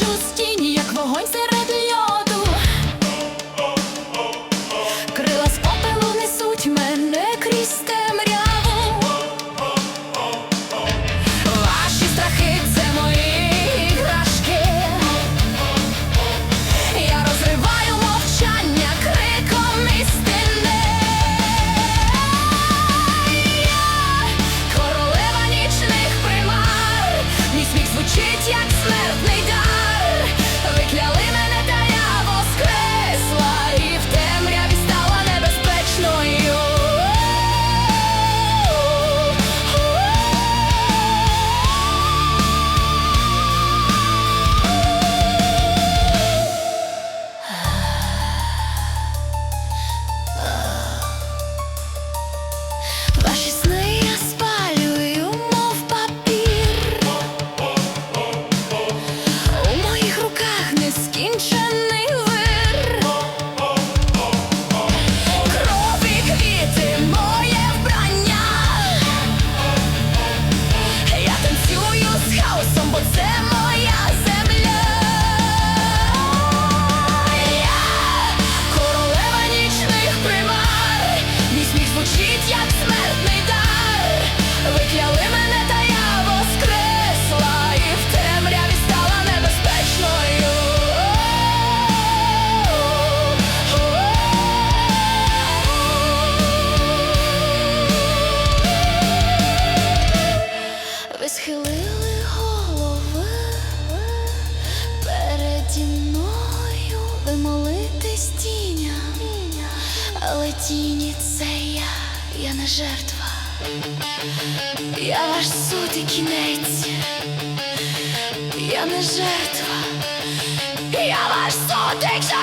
бачу з як вогонь серед. in. Це я, я не жертва. Я ваш суд і кінець, я не жертва, я ваш суд і кінець.